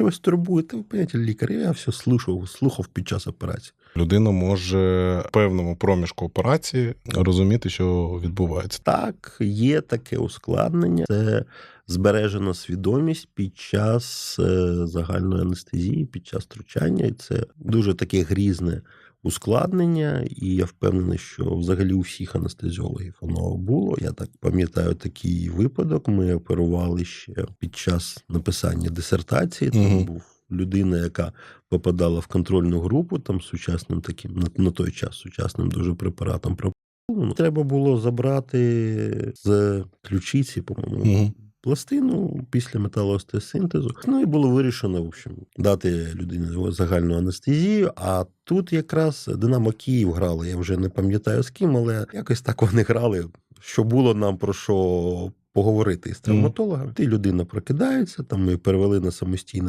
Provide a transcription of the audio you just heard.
що вас турбує? там ви поняття лікар. Я все слухав, слухав під час операції. Людина може в певному проміжку операції розуміти, що відбувається. Так, є таке ускладнення. Це збережена свідомість під час е, загальної анестезії, під час втручання. І це дуже таке грізне ускладнення. І я впевнений, що взагалі у всіх анестезіологів воно було. Я так пам'ятаю такий випадок. Ми оперували ще під час написання дисертації. Там Мгм. був людина, яка попадала в контрольну групу там сучасним таким на, на той час сучасним дуже препаратом. Треба було забрати з ключиці, по-моєму, Мгм. Пластину після металоостеосинтезу. Ну і було вирішено, в общем, дати людині загальну анестезію. А тут якраз Динамо Київ грали. Я вже не пам'ятаю з ким, але якось так вони грали, що було нам про що поговорити з травматологом. Ти людина прокидається, там ми перевели на самостійне